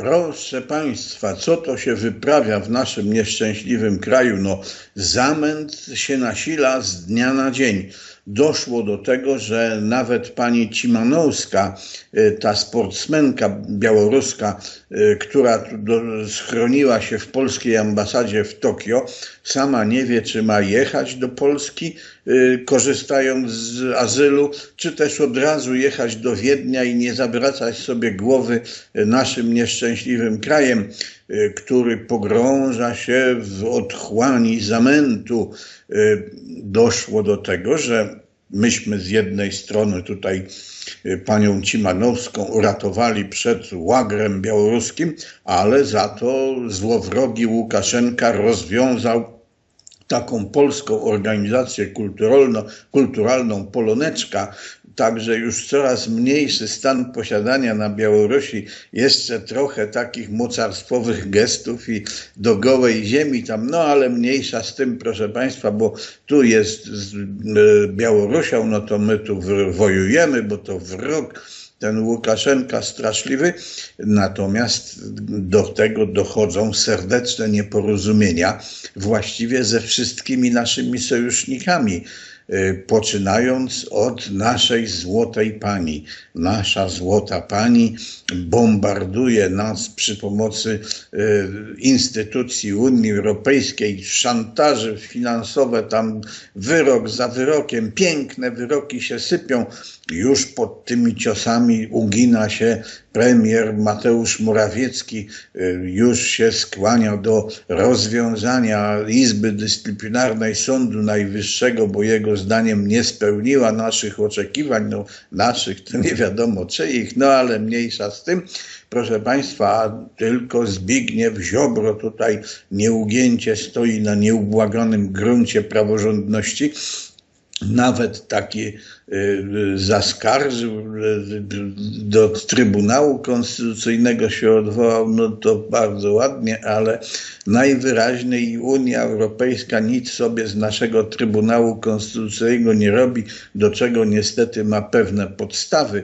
Proszę Państwa, co to się wyprawia w naszym nieszczęśliwym kraju? No, zamęt się nasila z dnia na dzień doszło do tego, że nawet pani Cimanowska, y, ta sportsmenka białoruska, y, która schroniła się w polskiej ambasadzie w Tokio, sama nie wie, czy ma jechać do Polski, y, korzystając z azylu, czy też od razu jechać do Wiednia i nie zawracać sobie głowy naszym nieszczęśliwym krajem, który pogrąża się w otchłani zamętu. Doszło do tego, że myśmy z jednej strony tutaj y, panią Cimanowską uratowali przed łagrem białoruskim, ale za to złowrogi Łukaszenka rozwiązał taką polską organizację kulturalną Poloneczka, Także już coraz mniejszy stan posiadania na Białorusi, jeszcze trochę takich mocarstwowych gestów i do gołej ziemi tam, no ale mniejsza z tym, proszę Państwa, bo tu jest z e, Białorusią, no to my tu wojujemy, bo to wróg ten Łukaszenka straszliwy, natomiast do tego dochodzą serdeczne nieporozumienia właściwie ze wszystkimi naszymi sojusznikami. Y, poczynając od naszej złotej pani. Nasza złota pani bombarduje nas przy pomocy y, instytucji Unii Europejskiej, szantaży finansowe, tam wyrok za wyrokiem, piękne wyroki się sypią. Już pod tymi ciosami ugina się premier Mateusz Morawiecki y, już się skłania do rozwiązania Izby Dyscyplinarnej Sądu Najwyższego, bo jego zdaniem nie spełniła naszych oczekiwań, no naszych to nie wiadomo czyich, no ale mniejsza z tym. Proszę Państwa, tylko Zbigniew Ziobro tutaj nieugięcie stoi na nieubłaganym gruncie praworządności. Nawet taki zaskarżył, y, do Trybunału Konstytucyjnego się odwołał, no to bardzo ładnie, ale najwyraźniej Unia Europejska nic sobie z naszego Trybunału Konstytucyjnego nie robi, do czego niestety ma pewne podstawy.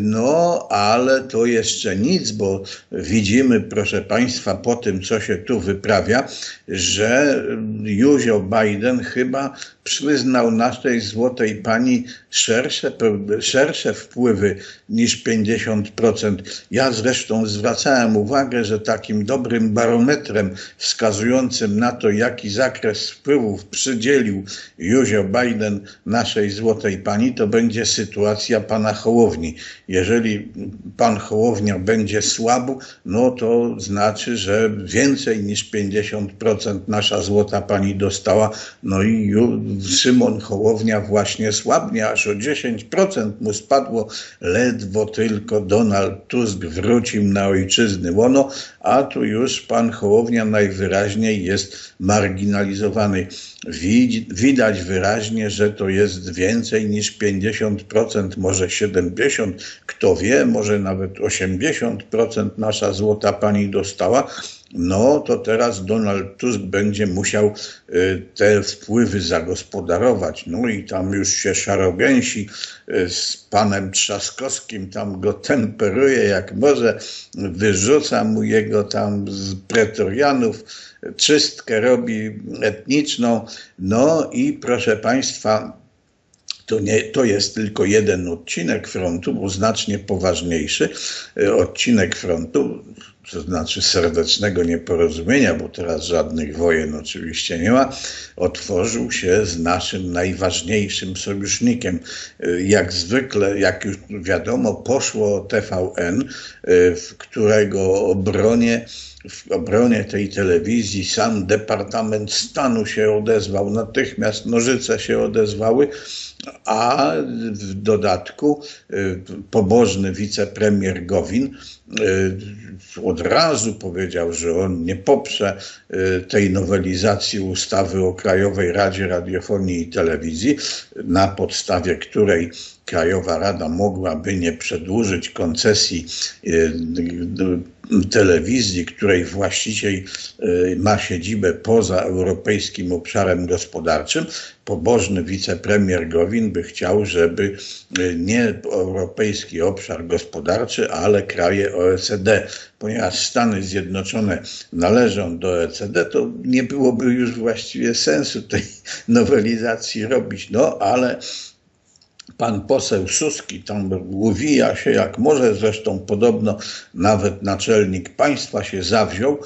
No, ale to jeszcze nic, bo widzimy, proszę Państwa, po tym, co się tu wyprawia, że Józio Biden chyba przyznał naszej złotej pani szersze, szersze wpływy niż 50%. Ja zresztą zwracałem uwagę, że takim dobrym barometrem wskazującym na to, jaki zakres wpływów przydzielił Józio Biden naszej złotej pani, to będzie sytuacja pana Hołowni. Jeżeli pan Hołownia będzie słabu, no to znaczy, że więcej niż 50% nasza złota pani dostała. No i Szymon Hołownia właśnie słabnie, aż o 10% mu spadło, ledwo tylko Donald Tusk wrócił na ojczyzny łono, a tu już pan Hołownia najwyraźniej jest marginalizowany. Widać wyraźnie, że to jest więcej niż 50%, może 70%, kto wie, może nawet 80% nasza złota pani dostała no to teraz Donald Tusk będzie musiał y, te wpływy zagospodarować. No i tam już się szarogęsi y, z panem Trzaskowskim, tam go temperuje jak może, wyrzuca mu jego tam z pretorianów, czystkę robi etniczną. No i proszę państwa, to, nie, to jest tylko jeden odcinek frontu, bo znacznie poważniejszy y, odcinek frontu to znaczy serdecznego nieporozumienia, bo teraz żadnych wojen oczywiście nie ma, otworzył się z naszym najważniejszym sojusznikiem. Jak zwykle, jak już wiadomo, poszło TVN, w którego obronie w obronie tej telewizji sam Departament Stanu się odezwał, natychmiast nożyce się odezwały, a w dodatku y, pobożny wicepremier Gowin y, od razu powiedział, że on nie poprze y, tej nowelizacji ustawy o Krajowej Radzie Radiofonii i Telewizji, na podstawie której Krajowa Rada mogłaby nie przedłużyć koncesji telewizji, której właściciel ma siedzibę poza europejskim obszarem gospodarczym, pobożny wicepremier Gowin by chciał, żeby nie europejski obszar gospodarczy, ale kraje OECD, ponieważ Stany Zjednoczone należą do OECD, to nie byłoby już właściwie sensu tej nowelizacji robić. No ale pan poseł Suski tam uwija się jak może, zresztą podobno nawet naczelnik państwa się zawziął.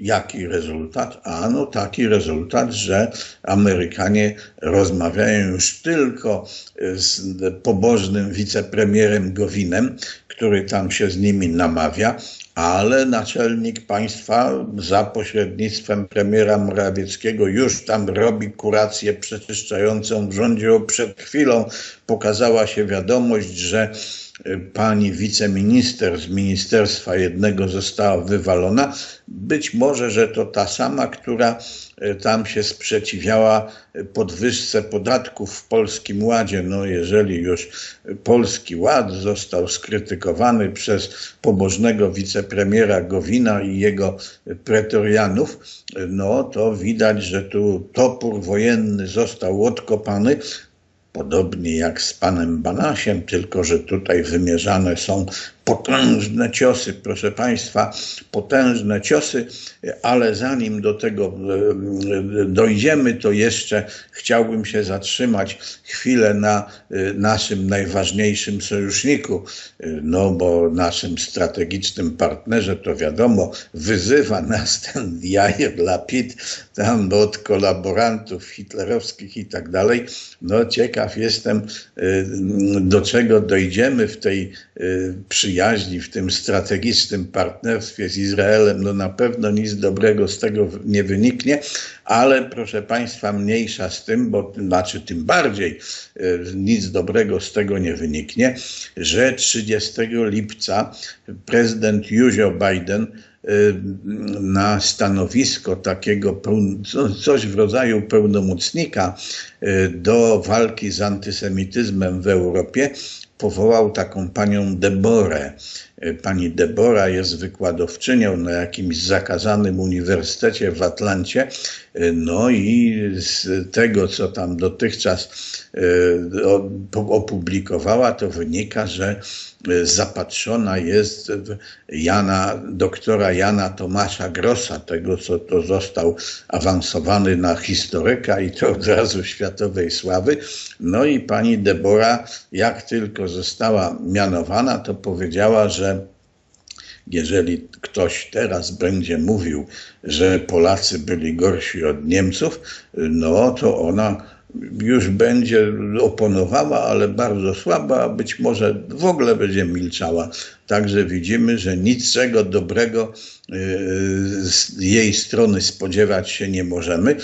Jaki rezultat? A no taki rezultat, że Amerykanie rozmawiają już tylko z pobożnym wicepremierem Gowinem, który tam się z nimi namawia, ale naczelnik państwa za pośrednictwem premiera Morawieckiego już tam robi kurację przeczyszczającą w rządzie. Przed chwilą pokazała się wiadomość, że pani wiceminister z ministerstwa jednego została wywalona. Być może, że to ta sama, która e, tam się sprzeciwiała podwyżce podatków w Polskim Ładzie. No jeżeli już Polski Ład został skrytykowany przez pobożnego wicepremiera Gowina i jego pretorianów, no to widać, że tu topór wojenny został odkopany, podobnie jak z panem Banasiem, tylko że tutaj wymierzane są potężne ciosy, proszę Państwa, potężne ciosy, ale zanim do tego e, dojdziemy, to jeszcze chciałbym się zatrzymać chwilę na e, naszym najważniejszym sojuszniku, e, no bo naszym strategicznym partnerze, to wiadomo, wyzywa nas ten Jair Lapid tam od kolaborantów hitlerowskich i tak dalej. No ciekaw jestem, do czego dojdziemy w tej przyjaźni przyjaźni, w tym strategicznym partnerstwie z Izraelem, no na pewno nic dobrego z tego nie wyniknie, ale proszę Państwa, mniejsza z tym, bo znaczy tym bardziej e, nic dobrego z tego nie wyniknie, że 30 lipca prezydent Józio Biden e, na stanowisko takiego coś w rodzaju pełnomocnika do walki z antysemityzmem w Europie powołał taką panią Deborę. E, pani Debora jest wykładowczynią na jakimś zakazanym uniwersytecie w Atlancie. E, no i z tego, co tam dotychczas opublikowała, to wynika, że zapatrzona jest w Jana, doktora Jana Tomasza Grossa, tego, co to został awansowany na historyka i to od razu światowej sławy. No i pani Debora, jak tylko została mianowana, to powiedziała, że jeżeli ktoś teraz będzie mówił, że Polacy byli gorsi od Niemców, no to ona już będzie oponowała, ale bardzo słaba, a być może w ogóle będzie milczała. Także widzimy, że niczego dobrego y, z jej strony spodziewać się nie możemy.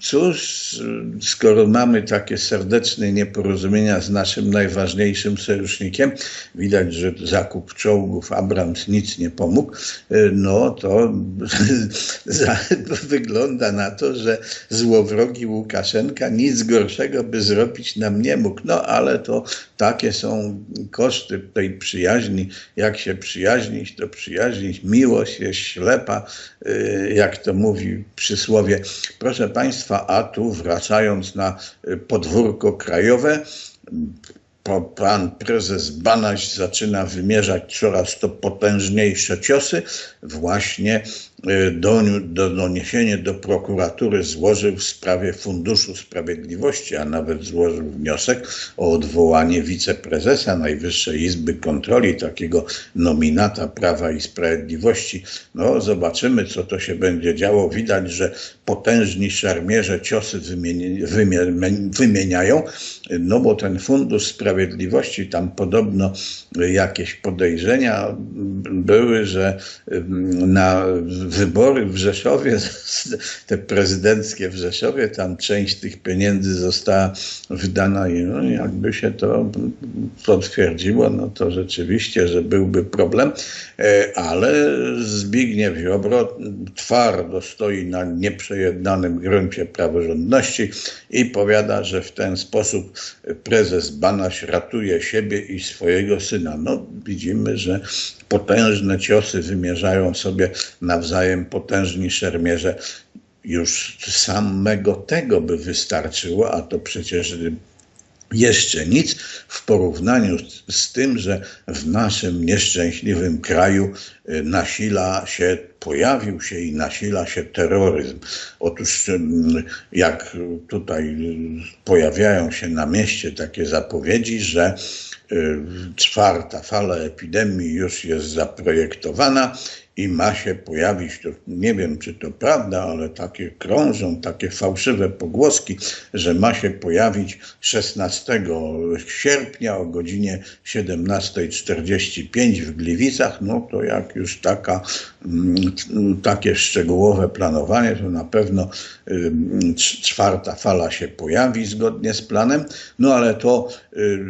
Cóż, skoro mamy takie serdeczne nieporozumienia z naszym najważniejszym sojusznikiem, widać, że zakup czołgów Abrams nic nie pomógł, no to wygląda na to, że złowrogi Łukaszenka nic gorszego by zrobić nam nie mógł. No ale to takie są koszty tej przyjaźni. Jak się przyjaźnić, to przyjaźnić. Miłość jest ślepa, y, jak to mówi przysłowie. Proszę Państwa, państwa, a tu wracając na y, podwórko krajowe, pan prezes Banaś zaczyna wymierzać coraz to potężniejsze ciosy właśnie E, do, do, doniesienie do prokuratury złożył w sprawie Funduszu Sprawiedliwości, a nawet złożył wniosek o odwołanie wiceprezesa Najwyższej Izby Kontroli, takiego nominata Prawa i Sprawiedliwości. No, zobaczymy, co to się będzie działo. Widać, że potężni szermierze ciosy wymieni, wymieniają, no bo ten Fundusz Sprawiedliwości, tam podobno jakieś podejrzenia były, że na wybory w Rzeszowie, te prezydenckie w Rzeszowie, tam część tych pieniędzy została wydana i no, jakby się to potwierdziło, no to rzeczywiście, że byłby problem, e, ale Zbigniew Ziobro twardo stoi na nieprzejednanym gruncie praworządności i powiada, że w ten sposób prezes Banaś ratuje siebie i swojego syna. No widzimy, że potężne ciosy wymierzają sobie nawzajem potężni szermierze. Już samego tego by wystarczyło, a to przecież jeszcze nic w porównaniu z tym, że w naszym nieszczęśliwym kraju y, nasila się, pojawił się i nasila się terroryzm. Otóż jak tutaj pojawiają się na mieście takie zapowiedzi, że y, czwarta fala epidemii już jest zaprojektowana i ma się pojawić, to nie wiem czy to prawda, ale takie krążą, takie fałszywe pogłoski, że ma się pojawić 16 sierpnia o godzinie 17.45 w Gliwicach, no to jak już taka, mm, takie szczegółowe planowanie, to na pewno czwarta fala się pojawi zgodnie z planem, no ale to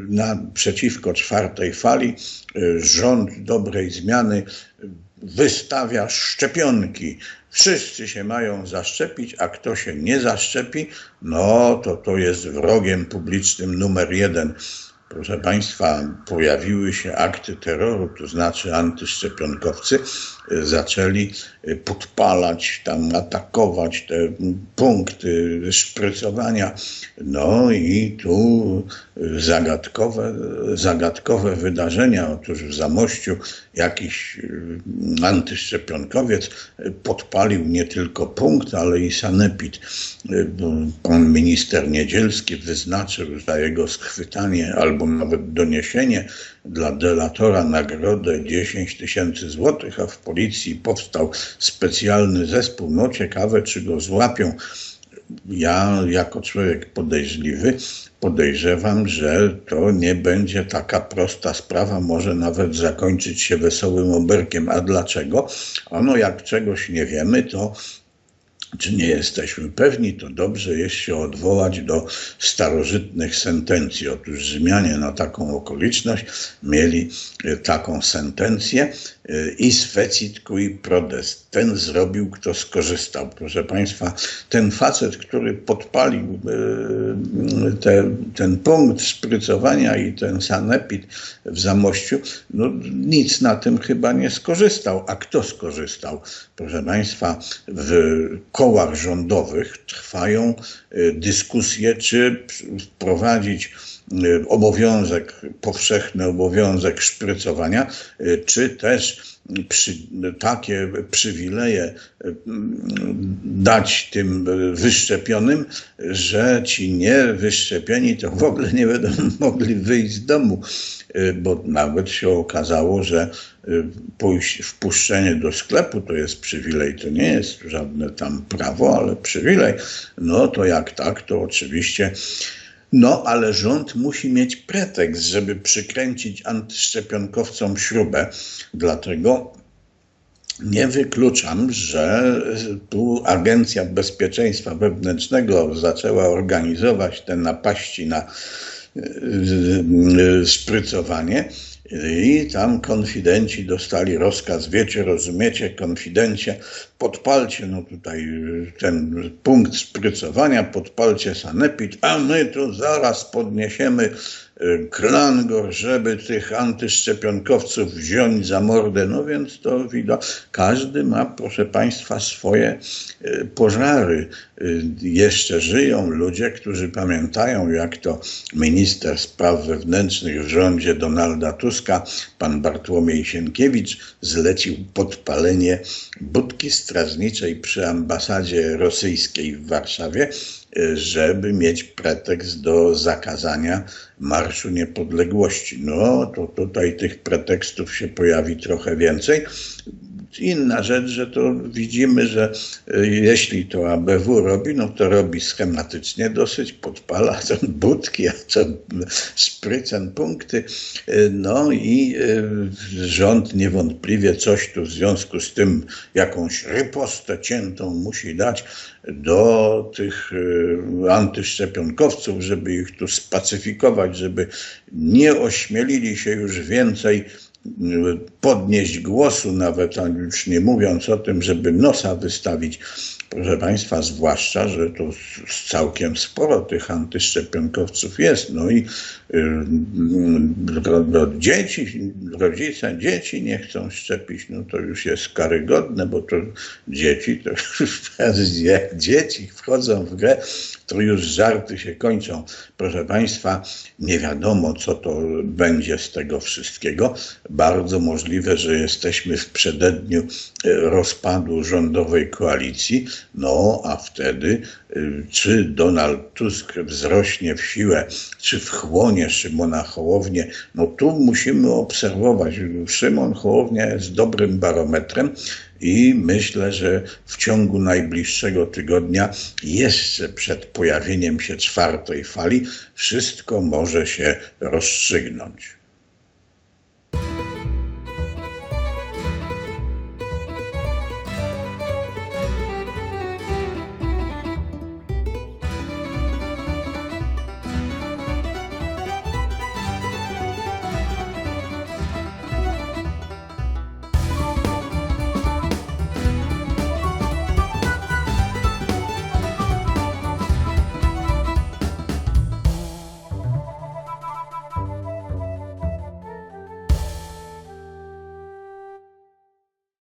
naprzeciwko czwartej fali y, rząd dobrej zmiany wystawia szczepionki. Wszyscy się mają zaszczepić, a kto się nie zaszczepi, no to to jest wrogiem publicznym numer jeden. Proszę Państwa, pojawiły się akty terroru, to znaczy antyszczepionkowcy zaczęli podpalać, tam atakować te punkty szprycowania. No i tu zagadkowe, zagadkowe wydarzenia. Otóż w Zamościu jakiś antyszczepionkowiec podpalił nie tylko punkt, ale i sanepid. Pan minister Niedzielski wyznaczył za jego schwytanie albo nawet doniesienie dla delatora nagrodę 10 tysięcy złotych, a w policji powstał specjalny zespół. No ciekawe, czy go złapią. Ja, jako człowiek podejrzliwy, podejrzewam, że to nie będzie taka prosta sprawa, może nawet zakończyć się wesołym oberkiem. A dlaczego? Ano, jak czegoś nie wiemy, to czy nie jesteśmy pewni, to dobrze jest się odwołać do starożytnych sentencji. Otóż Rzymianie na taką okoliczność mieli e, taką sentencję e, i fecit cui prodest. Ten zrobił, kto skorzystał. Proszę Państwa, ten facet, który podpalił e, te, ten punkt szprycowania i ten sanepid w Zamościu, no nic na tym chyba nie skorzystał. A kto skorzystał? Proszę Państwa, w kołach rządowych trwają y, dyskusje, czy wprowadzić obowiązek, powszechny obowiązek szprycowania, y, czy też przy, takie przywileje dać tym wyszczepionym, że ci niewyszczepieni to w ogóle nie będą mogli wyjść z domu. Y, bo nawet się okazało, że y, pójść, wpuszczenie do sklepu to jest przywilej, to nie jest żadne tam prawo, ale przywilej. No to jak tak, to oczywiście. No, ale rząd musi mieć pretekst, żeby przykręcić antyszczepionkowcom śrubę. Dlatego nie wykluczam, że tu Agencja Bezpieczeństwa Wewnętrznego zaczęła organizować te napaści na szprycowanie i tam konfidenci dostali rozkaz, wiecie, rozumiecie, konfidencie, podpalcie no tutaj ten punkt szprycowania, podpalcie sanepid, a my tu zaraz podniesiemy Klangor, żeby tych antyszczepionkowców wziąć za mordę. No więc to widać, każdy ma, proszę Państwa, swoje e, pożary. E, jeszcze żyją ludzie, którzy pamiętają, jak to minister spraw wewnętrznych w rządzie Donalda Tuska, pan Bartłomiej Sienkiewicz, zlecił podpalenie budki strażniczej przy ambasadzie rosyjskiej w Warszawie żeby mieć pretekst do zakazania Marszu Niepodległości. No to tutaj tych pretekstów się pojawi trochę więcej. Inna rzecz, że to widzimy, że e, jeśli to ABW robi, no to robi schematycznie dosyć, podpala tam budki, a to sprycen punkty. E, no i e, rząd niewątpliwie coś tu w związku z tym, jakąś rypostę ciętą musi dać do tych antyszczepionkowców, żeby ich tu spacyfikować, żeby nie ośmielili się już więcej podnieść głosu, nawet już nie mówiąc o tym, żeby nosa wystawić. Proszę Państwa, zwłaszcza, że to całkiem sporo tych antyszczepionkowców jest. No i y, dzieci, rodzice, dzieci nie chcą szczepić, no to już jest karygodne, bo to dzieci, to jak dzieci wchodzą w grę, to już żarty się kończą. Proszę Państwa, nie wiadomo, co to będzie z tego wszystkiego. Bardzo możliwe, że jesteśmy w przededniu e, rozpadu rządowej koalicji. No, a wtedy, e, czy Donald Tusk wzrośnie w siłę, czy wchłonie Szymona Hołownię, no tu musimy obserwować. Szymon Hołownia jest dobrym barometrem i myślę, że w ciągu najbliższego tygodnia, jeszcze przed pojawieniem się czwartej fali, wszystko może się rozstrzygnąć.